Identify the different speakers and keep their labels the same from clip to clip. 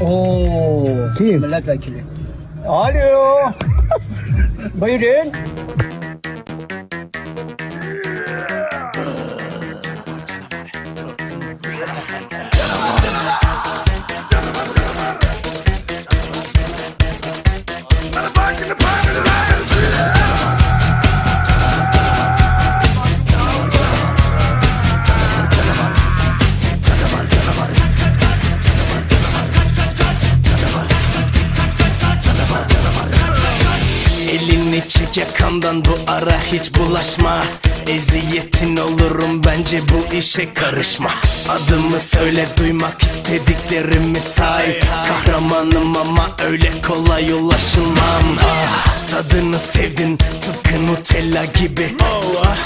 Speaker 1: Oo.
Speaker 2: Kim?
Speaker 1: Milletvekili. Alo. Buyurun.
Speaker 3: Elini çek yakamdan bu ara hiç bulaşma. Eziyetin olurum bence bu işe karışma. Adımı söyle duymak istediklerimi say. Kahramanım ama öyle kolay ulaşılmam. Ah, Tadını sevdin tıpkı Nutella gibi.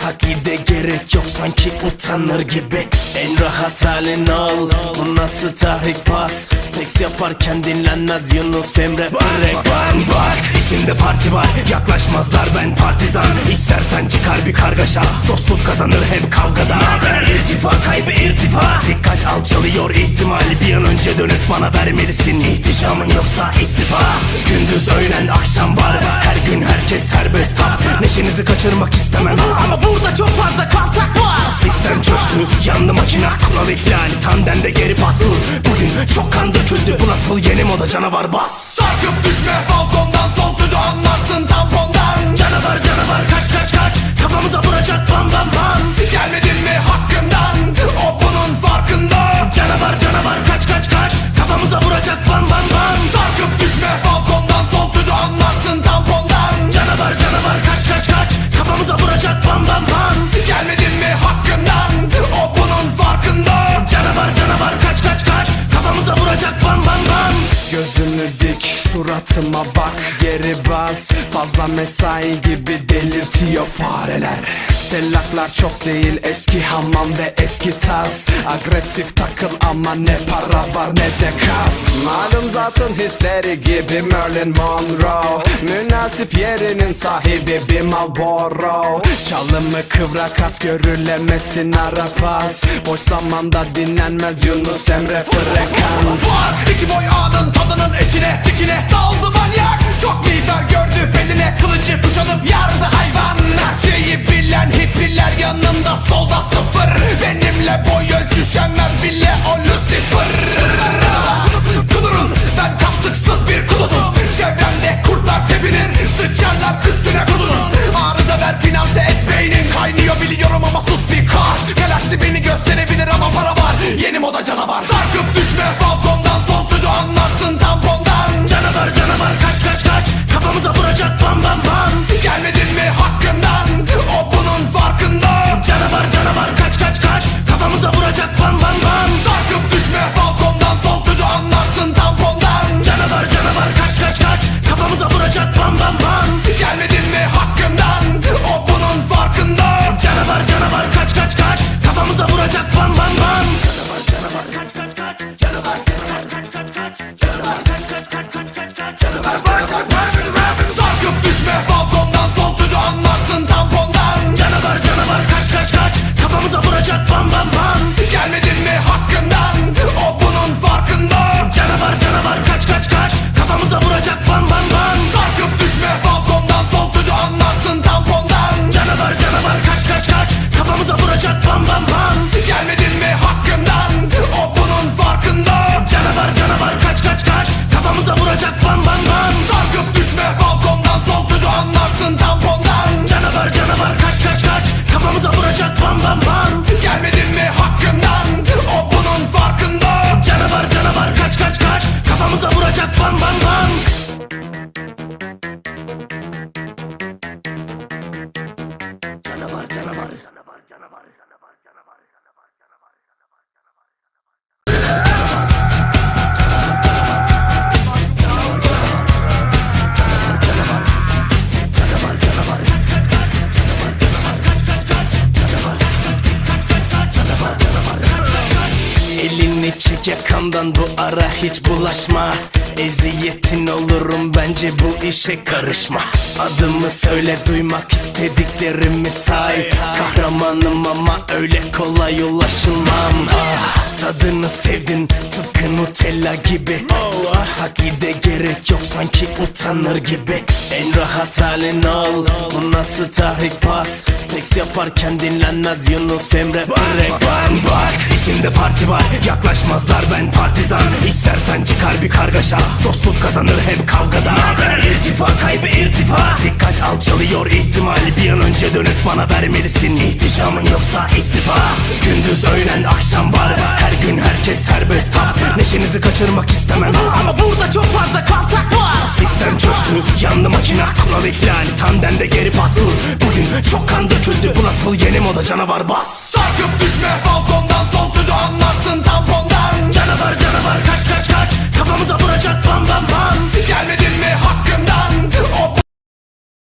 Speaker 3: Taklide gerek yok sanki utanır gibi. En rahat halin ol Bu nasıl tahrik pas? Seks yaparken dinlenmez Yunus Emre. Brekban Bak içimde parti var Yaklaşmazlar ben partizan. İstersen çıkar bir kargaşa. Dostluk kazanır hep kavgada. İrtifa kaybı irtifa. Dikkat alçalıyor ihtimal. Bir an önce dönüp bana vermelisin. İhtişamın yoksa istifa. Gündüz öğlen akşam var. Her gün herkes serbest tak Neşenizi kaçırmak istemem. Ama burada çok fazla kaltak var. Sistem çöktü. Yandı makina Kural ihlali. Tandemde geri dur Bugün çok kan döküldü. Bu nasıl yeni moda? Canavar bas.
Speaker 4: Sarkıp düşme balkondan
Speaker 3: suratıma bak geri bas. Fazla mesai gibi delirtiyor fareler. Tellaklar çok değil eski hamam ve eski tas. Agresif takıl ama ne para var ne de kas. Malum zaten hisleri gibi Marilyn Monroe. Münasip yerinin sahibi bir Marlboro Çalımı kıvrak at görülemesin ara pas Boş zamanda dinlenmez Yunus Emre frekans
Speaker 4: iki boy ağanın tadının içine dikine. Daldı manyak Çok var yeni moda canavar. Sarkıp düşme balkondan son sözü anlarsın
Speaker 3: Canavar Elini çek yakamdan bu ara hiç bulaşma Eziyetin olurum bence bu işe karışma. Adımı söyle duymak istediklerimi say. Kahramanım ama öyle kolay ulaşılmam. Tadını sevdin tıpkı Nutella gibi. Taklide gerek yok sanki utanır gibi. En rahat halin ol Bu nasıl tahrik pas? Seks yaparken dinlenmez Yunus Emre. Breban Bak. İçimde parti var Yaklaşmazlar ben partizan. İstersen çıkar bir kargaşa Dostluk kazanır hep kavgada. İrtifa kaybı irtifa. Dikkat alçalıyor ihtimali Bir an önce dönüp bana vermelisin. İhtişamın yoksa istifa. Gündüz öğlen akşam var. Her gün herkes serbest. Tak Neşenizi kaçırmak istemem. Ama burada çok fazla kaltak var. Sistem çöktü. Yandı makina Kural ihlali tandemde geri dur Bugün çok kan döküldü. Bu nasıl yeni moda? Canavar bas.
Speaker 4: Sarkıp düşme balkondan. Son sözü anlarsın tampondan.
Speaker 3: Canavar canavar Kafamıza vuracak bam bam bam. Gelmedin